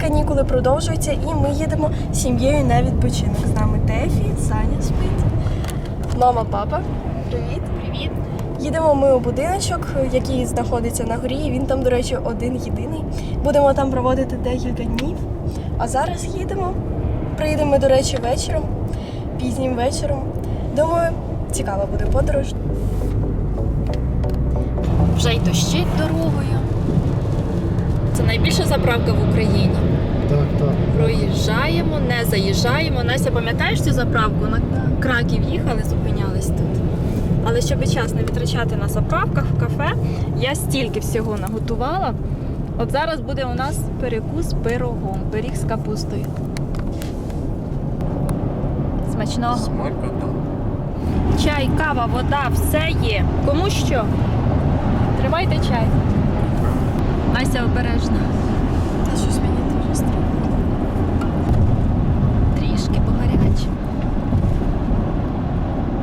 канікули продовжуються, і ми їдемо з сім'єю на відпочинок. З нами Тефі, Саня спить, мама, папа. Привіт. Привіт. Їдемо ми у будиночок, який знаходиться на горі. і Він там, до речі, один єдиний. Будемо там проводити декілька днів. А зараз їдемо. Приїдемо, до речі, вечором, пізнім вечором. Думаю, цікава буде подорож. Вже й дощить дорогою. Це найбільша заправка в Україні. Так, так. Проїжджаємо, не заїжджаємо. Настя, пам'ятаєш цю заправку? На Краків їхали, зупинялись тут. Але щоб час не витрачати на заправках в кафе, я стільки всього наготувала. От зараз буде у нас перекус пирогом, пиріг з капустою. Смачного. Смакота. Чай, кава, вода, все є. Кому що? Тримайте чай. Настя обережно. Та щось мені дуже страшно. Трішки погаряче.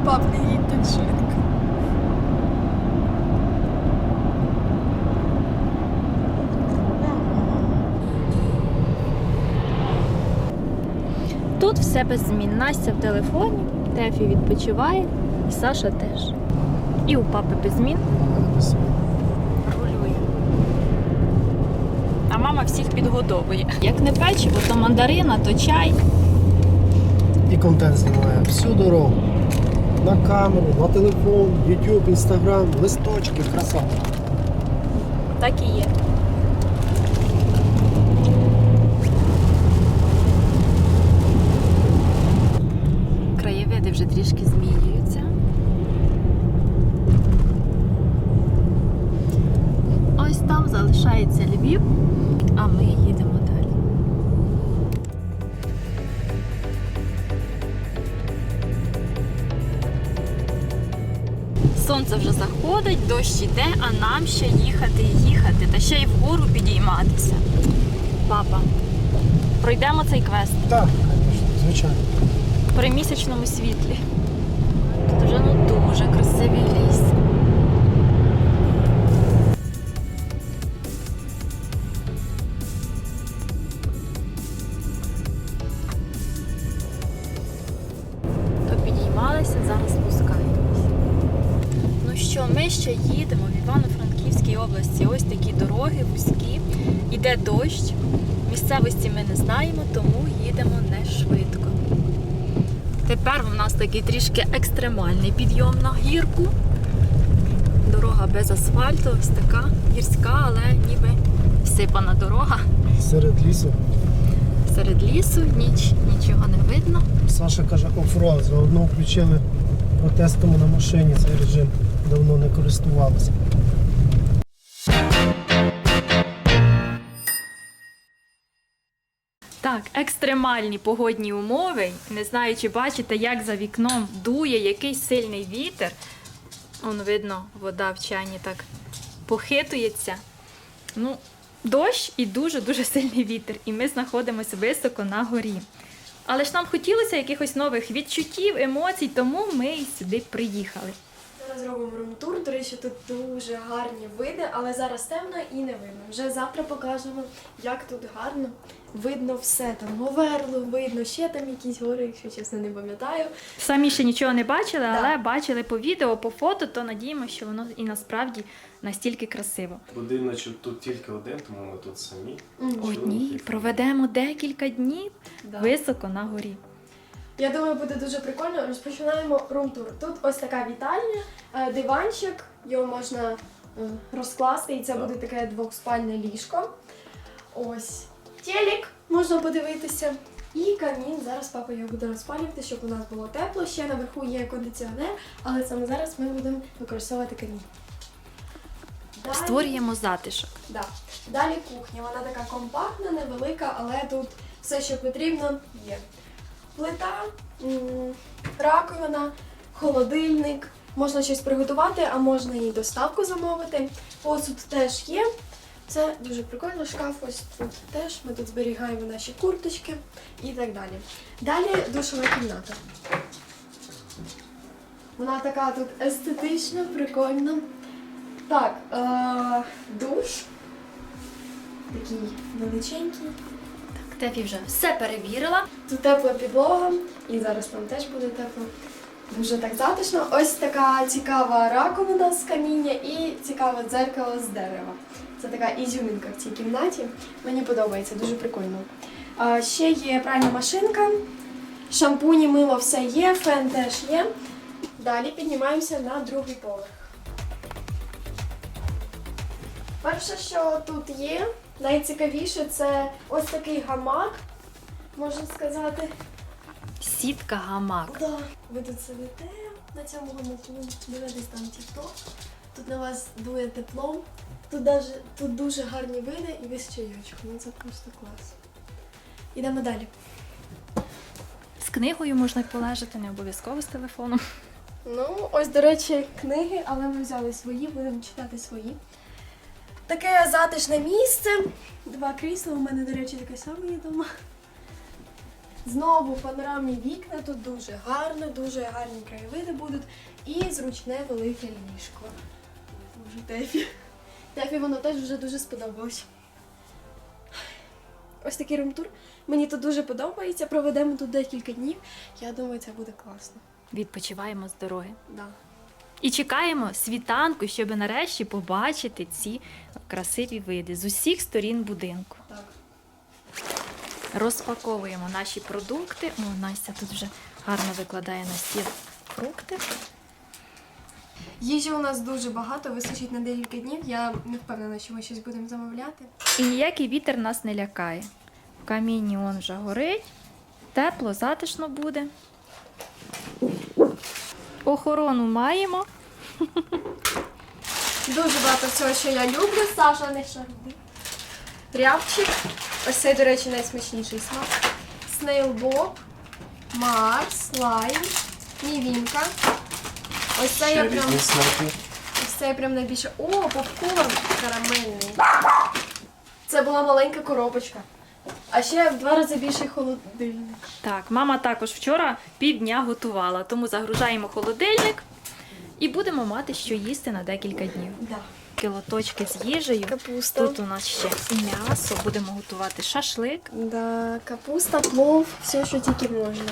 Пап, не їдь так швидко. Тут все без змін. Настя в телефоні, Тефі відпочиває, і Саша теж. І у папи без змін рулює. А мама всіх підгодовує. Як не печиво, то мандарина, то чай. І контент знімає всю дорогу. На камеру, на телефон, YouTube, Instagram, листочки, краса. Так і є. Краєвиди вже трішки змінюються. Ось там залишається Львів, а ми їдемо далі. Сонце вже заходить, дощ іде, а нам ще їхати і їхати, та ще й вгору підійматися. Папа, пройдемо цей квест Так, звісно, звичайно. при місячному світлі. Тут вже ну дуже красивий ліс. Області. Ось такі дороги вузькі. Іде дощ. Місцевості ми не знаємо, тому їдемо не швидко. Тепер в нас такий трішки екстремальний підйом на гірку. Дорога без асфальту, ось така гірська, але ніби всипана дорога. Серед лісу. Серед лісу, ніч, нічого не видно. Саша каже оффроад. Заодно включили протестимо на машині цей режим. Давно не користувалися. Так, екстремальні погодні умови. Не знаю, чи бачите, як за вікном дує який сильний вітер. Он видно, вода в чані так похитується. Ну, дощ і дуже-дуже сильний вітер. І ми знаходимося високо на горі. Але ж нам хотілося якихось нових відчуттів, емоцій, тому ми і сюди приїхали. Зараз робимо рум-тур. До речі, тут дуже гарні види, але зараз темно і не видно. Вже завтра покажемо, як тут гарно. Видно все. Там Говерло, видно, ще там якісь гори, якщо чесно, не пам'ятаю. Самі ще нічого не бачили, Да. але бачили по відео, по фото, то надіємося, що воно і насправді настільки красиво. Будиночок тут тільки один, тому ми тут самі. Одні проведемо декілька днів Да. високо на горі. Я думаю, буде дуже прикольно. Розпочинаємо рум-тур. Тут ось така вітальня, е, диванчик, його можна е, розкласти, і це буде таке двохспальне ліжко. Ось телек можна подивитися. І камін. Зараз папа його буде розпалювати, щоб у нас було тепло. Ще наверху є кондиціонер, але саме зараз ми будемо використовувати камін. Далі- Створюємо затишок. Да. Далі кухня. Вона така компактна, невелика, але тут все, що потрібно, є. Плита, раковина, холодильник. Можна щось приготувати, а можна і доставку замовити. Посуд теж є. Це дуже прикольно. Шкаф ось тут теж. Ми тут зберігаємо наші курточки і так далі. Далі душова кімната. Вона така тут естетична, прикольна. Так, е- душ. Такий величенький. Тефі вже все перевірила. Тут тепла підлога, і зараз там теж буде тепло. Дуже так затишно. Ось така цікава раковина з каміння і цікаве дзеркало з дерева. Це така ізюмінка в цій кімнаті. Мені подобається, дуже прикольно. А, ще є пральна машинка, шампуні, мило, все є, фен теж є. Далі піднімаємося на другий поверх. Перше, що тут є, найцікавіше, це ось такий гамак, можна сказати. Сітка гамак. Да. Ви тут сидите на цьому гамаку, дивитесь там тік-ток. Тут на вас дує теплом. Тут, даже, тут дуже гарні види і ви з чайочком. Ну це просто клас. Ідемо далі. З книгою можна полежати, не обов'язково з телефоном. Ну, ось, до речі, книги, але ми взяли свої, будемо читати свої. Таке затишне місце. Два крісла. У мене, до речі, таке саме є вдома. Знову панорамні вікна, тут дуже гарно, дуже гарні краєвиди будуть. І зручне велике ліжко. Дуже Тефі. Тефі воно теж вже дуже сподобалось. Ось такий румтур. Мені тут дуже подобається. Проведемо тут декілька днів. Я думаю, це буде класно. Відпочиваємо з дороги. Да. І чекаємо світанку, щоб нарешті побачити ці красиві види з усіх сторін будинку. Так. Розпаковуємо наші продукти. О, Настя тут вже гарно викладає на стіл фрукти. Їжі у нас дуже багато, вистачить на декілька днів. Я не впевнена, що ми щось будемо замовляти. І ніякий вітер нас не лякає. В камінні он вже горить, тепло, затишно буде. Охорону маємо. Дуже багато всього, що я люблю. Саша не шарди. Рябчик. Ось цей, до речі, найсмачніший смак. Снейлбоб, Марс, Лайм, Мівінка. Ось це я прям. смаки. Ось це я прям найбільше. О, попкорн карамельний. Це була маленька коробочка. А ще в два рази більший холодильник. Так, мама також вчора півдня готувала, тому загружаємо холодильник і будемо мати що їсти на декілька днів. Да. Кілоточки з їжею. Капуста. Тут у нас ще м'ясо, будемо готувати шашлик. Да, капуста, плов, все, що тільки можна.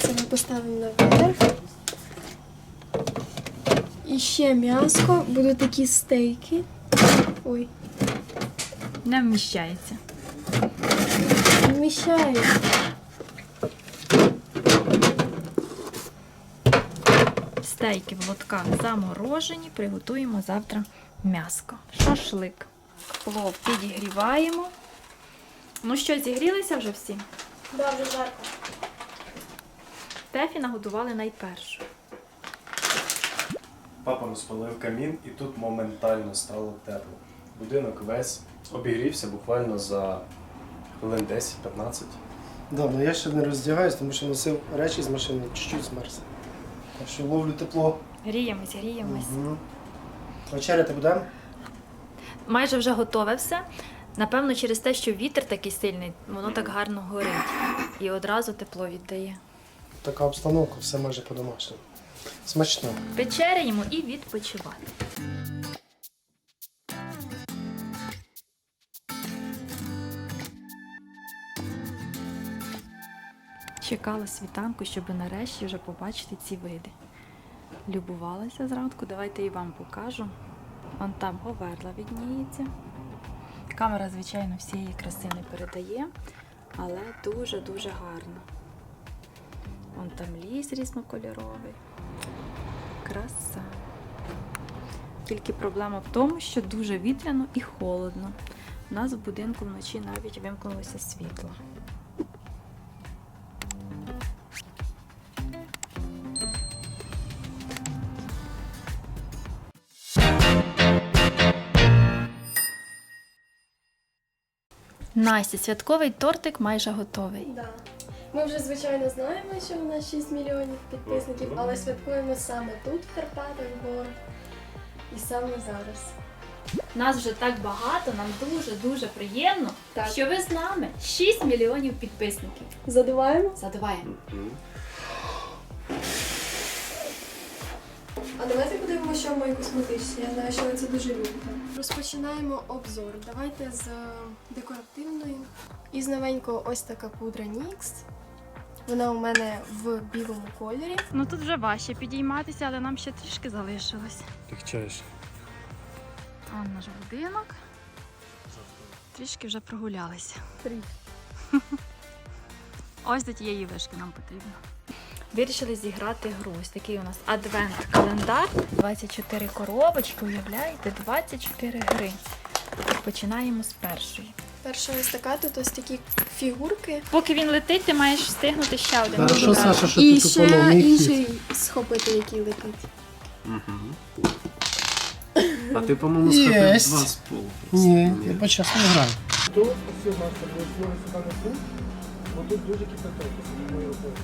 Це ми поставимо наверх. І ще м'яско, будуть такі стейки. Ой, Не вміщається. Вміщає. Стейки в лотках заморожені, приготуємо завтра м'яско. Шашлик. Плов підігріваємо. Ну що, зігрілися вже всі? Да, вже жарко. Тефі нагодували найпершу. Папа розпалив камін і тут моментально стало тепло. Будинок весь обігрівся буквально за хвилин 10-15. Да, ну я ще не роздягаюсь, тому що носив речі з машини, чуть-чуть змерз. Так що ловлю тепло. Гріємось, гріємось. Угу. Вечеряти будемо? Майже вже готове все. Напевно, через те, що вітер такий сильний, воно так гарно горить і одразу тепло віддає. Така обстановка, все майже по-домашньому. Смачно. Вечеряємо і відпочивати. Чекала світанку, щоб нарешті вже побачити ці види. Любувалася зранку, давайте і вам покажу. Вон там говерла відніється. Камера, звичайно, всієї краси не передає, але дуже-дуже гарно. Вон там ліс різнокольоровий. Краса. Тільки проблема в тому, що дуже вітряно і холодно. У нас в будинку вночі навіть вимкнулося світло. Настя, святковий тортик майже готовий. Да. Ми вже, звичайно, знаємо, що у нас 6 мільйонів підписників, але святкуємо саме тут, в Карпатах, гор. І саме зараз. Нас вже так багато, нам дуже-дуже приємно, Так. що ви з нами. 6 мільйонів підписників. Задуваємо. Задуваємо. А давайте подивимося, що в моїй косметичці. Я знаю, що ви це дуже любите. Розпочинаємо обзор. Давайте з е, декоративної. Із новенького ось така пудра NYX. Вона у мене в білому кольорі. Ну тут вже важче підійматися, але нам ще трішки залишилось. Легчаєш. Он наш будинок. Трішки вже прогулялися. Ось до тієї вишки нам потрібно. Вирішили зіграти гру. Ось такий у нас адвент-календар. 24 коробочки, уявляєте? 24 гри. Починаємо з першої. Перша ось така, тут ось такі фігурки. Поки він летить, ти маєш встигнути ще один. Хорошо, вибрати. Саша, що І ти ще інший схопити, який летить. А ти, по-моєму, схопив Єсть. два з полу. Ні, я почасно граю. Тут все, Настя, ви сюди не бо тут дуже кипяток, мою рукою.